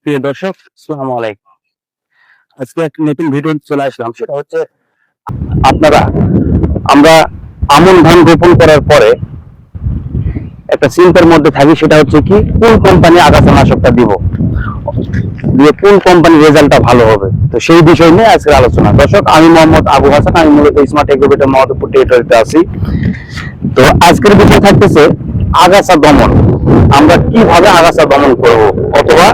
প্রিয় দর্শক, আসসালামু আলাইকুম। আজকে নতুন ভিডিও চলে আসলাম, সেটা হচ্ছে আপনারা, আমরা আমন ধান রোপণ করার পরে একটা চিন্তার মধ্যে থাকি, সেটা হচ্ছে কি, কোন কোম্পানি আগাছা নাশকটা দিব? দিয়ে কোন রেজাল্টটা ভালো হবে? তো সেই বিষয় নিয়ে আজকের আলোচনা। দর্শক, আমি মোহাম্মদ আবু হাসান, আমি মূলত স্মার্ট এগ্রোভেটার মহাদেবপুর টেরিটরিতে আছি। তো আজকের বিষয় থাকতেছে আগাছা দমন। আমরা কীভাবে আগাছা দমন করব? অথবা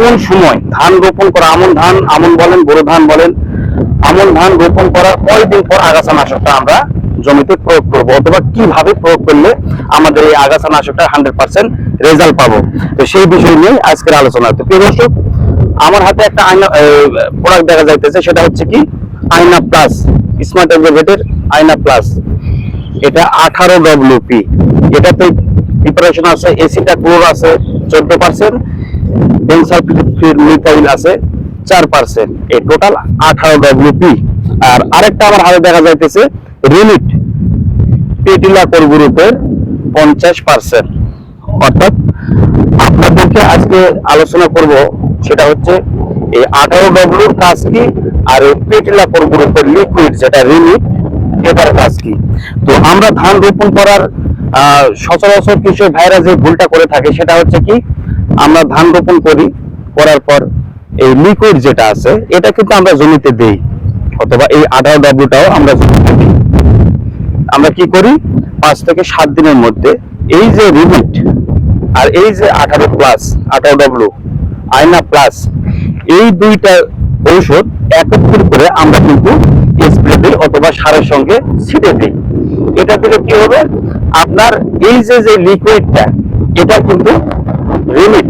কোন সময় ধান রোপণ করা, আমন ধান, আমন বলেন বোরো ধান বলেন, আমন ধান রোপণ করার কয়দিন পর আগাছা নাশকটা আমরা জমিতে প্রয়োগ করব? অথবা কীভাবে প্রয়োগ করলে আমাদের এই আগাছা নাশকটা হান্ড্রেড পার্সেন্ট রেজাল্ট পাবো? তো সেই বিষয় নিয়ে আজকের আলোচনা। তো প্রিয় দর্শক, আমার হাতে একটা আয়না প্রোডাক্ট দেখা যাইতেছে, সেটা হচ্ছে কি? আয়না প্লাস স্মার্ট এগ্রোভেটের আয়না প্লাস এটা আঠারো ডব্লিউপি এটাতে প্রিপারেশন আছে এসিটা ক্লোর আছে, চোদ্দ পার্সেন্ট মিথাইল আছে চার পার্সেন্ট এই টোটাল আঠারো ডব্লিউপি আর আরেকটা আমার হাতে দেখা যাইতেছে রিমিট পেটিলা কোর গ্রুপের পঞ্চাশ পার্সেন্ট অর্থাৎ আপনাদেরকে আজকে আলোচনা করব, সেটা হচ্ছে এই আঠারো ডব্লিউর কাজ কি, আর এই পেটিলা কোর গ্রুপের লিকুইড যেটা রিমিট এটার কাজ কি? তো আমরা ধান রোপণ করার সচরাচর কৃষক ভাইরা যে ভুলটা করে থাকে সেটা হচ্ছে কি, আমরা ধান রোপণ করি, করার পর এই লিকুইড যেটা আছে, এটা কিন্তু আমরা জমিতে দেই, অথবা এই আঠারো ডাব্লুটাও আমরা জমিতে দিই। আমরা কি করি, পাঁচ থেকে সাত দিনের মধ্যে এই যে রিমিট আর এই যে আঠারো প্লাস আঠারো ডাব্লু আয়না প্লাস এই দুইটা ঔষধ একত্রিত করে আমরা কিন্তু স্প্রে অথবা সারের সঙ্গে ছিটে দিই। এটা থেকে কি হবে? আপনার এই যে যে লিকুইডটা এটা কিন্তু রিমিট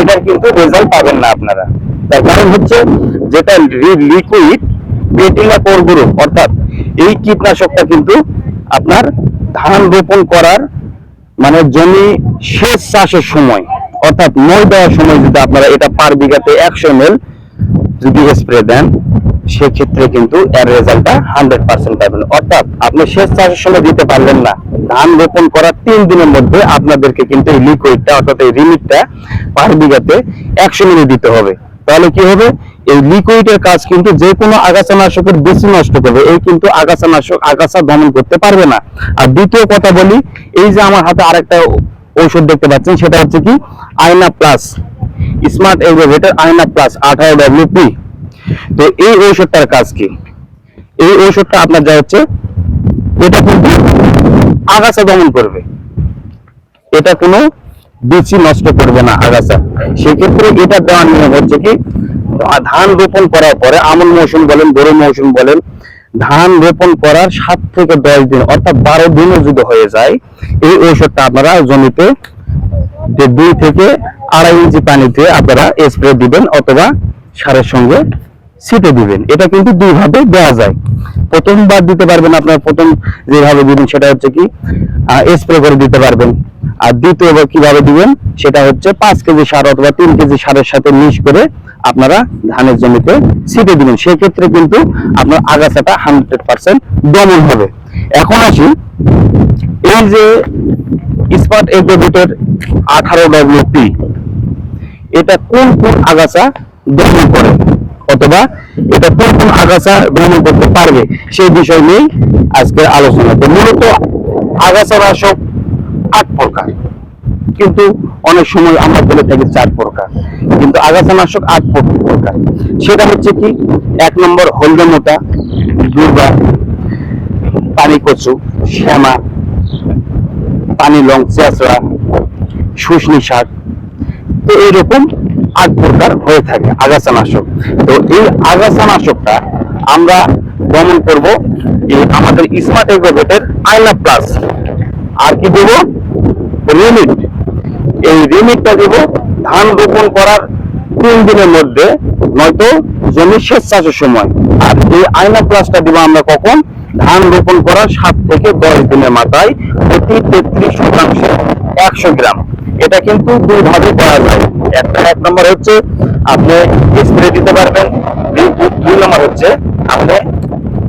এটার কিন্তু রেজাল্ট পাবেন না আপনারা। তার কারণ হচ্ছে যেটা লিকুইড পেটিলা অর্থাৎ এই কীটনাশকটা কিন্তু আপনার ধান রোপণ করার মানে জমি সেচ চাষের সময়, অর্থাৎ মই দেওয়ার সময় যদি আপনারা এটা পার বিঘাতে একশো এম যদি স্প্রে দেন, সেক্ষেত্রে কিন্তু এর রেজাল্টটা হান্ড্রেড পার্সেন্ট পাবেন। অর্থাৎ আপনি শেষ চাষের সময় দিতে পারলেন না। ধান রোপণ করার তিন দিনের মধ্যে আপনাদেরকে কিন্তু এই লিকুইডটা অর্থাৎ এই রিমিটটা পার বিঘাতে একশো মিলি দিতে হবে। তাহলে কি হবে? এই লিকুইডের কাজ কিন্তু যে কোনো আগাছা নাশকের বেশি নষ্ট করবে। এই কিন্তু আগাছা নাশক আগাছা দমন করতে পারবে না। আর দ্বিতীয় কথা বলি, এই যে আমার হাতে আরেকটা ঔষধ দেখতে পাচ্ছেন, সেটা হচ্ছে কি আয়না প্লাস। স্মার্ট এগ্রোভেটার আয়না প্লাস আঠারো ডব্লিউপি তো এই ঔষধটার কাজ কি? এই ঔষধটা আপনার যা হচ্ছে, এটা কিন্তু আগাছা দমন করবে। এটা কোনো বিচি নষ্ট করবে না আগাছা। সেক্ষেত্রে এটা দেওয়ার নিয়ম হচ্ছে কি, ধান রোপণ করার পরে, আমন মৌসুম বলেন, বড় মৌসুম বলেন, ধান রোপণ করার সাত থেকে দশ দিন, অর্থাৎ বারো দিনও যদি হয়ে যায়, এই ঔষধটা আপনারা জমিতে দুই থেকে আড়াই ইঞ্চি পানিতে আপনারা স্প্রে দিবেন অথবা সারের সঙ্গে ছিটে দিবেন। এটা কিন্তু দুই ভাবে দেওয়া যায়। প্রথমবার দিতে পারবেন আপনার, প্রথম যেভাবে দিবেন সেটা হচ্ছে কি স্প্রে করে দিতে পারবেন। আর দ্বিতীয়বার কীভাবে দিবেন, সেটা হচ্ছে পাঁচ কেজি সার অথবা তিন কেজি সারের সাথে মিশ করে আপনারা ধানের জমিতে ছিটে দিবেন। সেক্ষেত্রে কিন্তু আপনার আগাছাটা হান্ড্রেড পার্সেন্ট দমন হবে। এখন আসি, এই যে স্মার্ট এগ্রোভেটের আঠারো ডব্লিউপি এটা কোন কোন আগাছা দমন করে? অথবা এটা কোন কোন আগাছা দমন করতে পারবে? সেই বিষয় নিয়েই আজকের আলোচনা তো মূলত আগাছা নাশক আট প্রকার। কিন্তু অনেক সময় আমরা বলে থাকি চার প্রকার। কিন্তু আগাছা নাশক আট প্র- প্রকার। সেটা হচ্ছে কি? এক নম্বর হলদে মোটা দুর্বা পানি কচু শ্যামা, পানি লং চেঁচড়া শুশনি শাক তো এইরকম আট প্রকার হয়ে থাকে আগাছা নাশক তো এই আগাছা নাশকটা আমরা দমন করব আমাদের স্মার্ট এগ্রোভেটের আয়না প্লাস আর কি দেব? রিমিট এই রিমিটটা দেব ধান রোপণ করার তিন দিনের মধ্যে, নয়তো জমি সেচ চাষের সময়। আর এই আয়না প্লাসটা দিব আমরা কখন? ধান রোপণ করার সাত থেকে দশ দিনের মাথায় প্রতি তেত্রিশ শতাংশে একশো গ্রাম। এটা কিন্তু দুই ভাবে করা যায়। একটা এক নম্বর হচ্ছে আপনি স্প্রে দিতে পারবেন, দুই- নম্বর হচ্ছে আপনি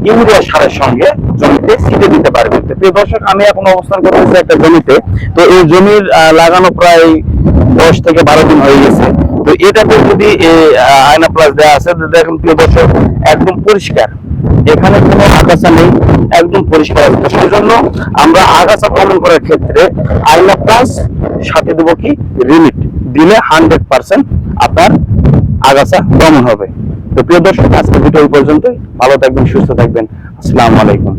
ইউরিয়া সারের সঙ্গে জমিতে ছিটে দিতে পারবেন। প্রিয় দর্শক, আমি এখন অবস্থান করতেছি একটা জমিতে। তো এই জমির লাগানো প্রায় দশ থেকে বারো দিন হয়ে গেছে। তো এটাতে যদি আয়না প্লাস দেওয়া আছে দেখুন প্রিয় দর্শক, একদম পরিষ্কার। এখানে কোনো আগাছা নেই, একদম পরিষ্কার। আছে। তো সেই জন্য আমরা আগাছা দমন করার ক্ষেত্রে আয়না প্লাস সাথে দেবো কি? রিমিট। দিলে হান্ড্রেড পার্সেন্ট আপনার আগাছা দমন হবে। তো প্রিয় দর্শক আজকে ভিডিও পর্যন্ত ভালো থাকবেন, সুস্থ থাকবেন। আসসালামু আলাইকুম।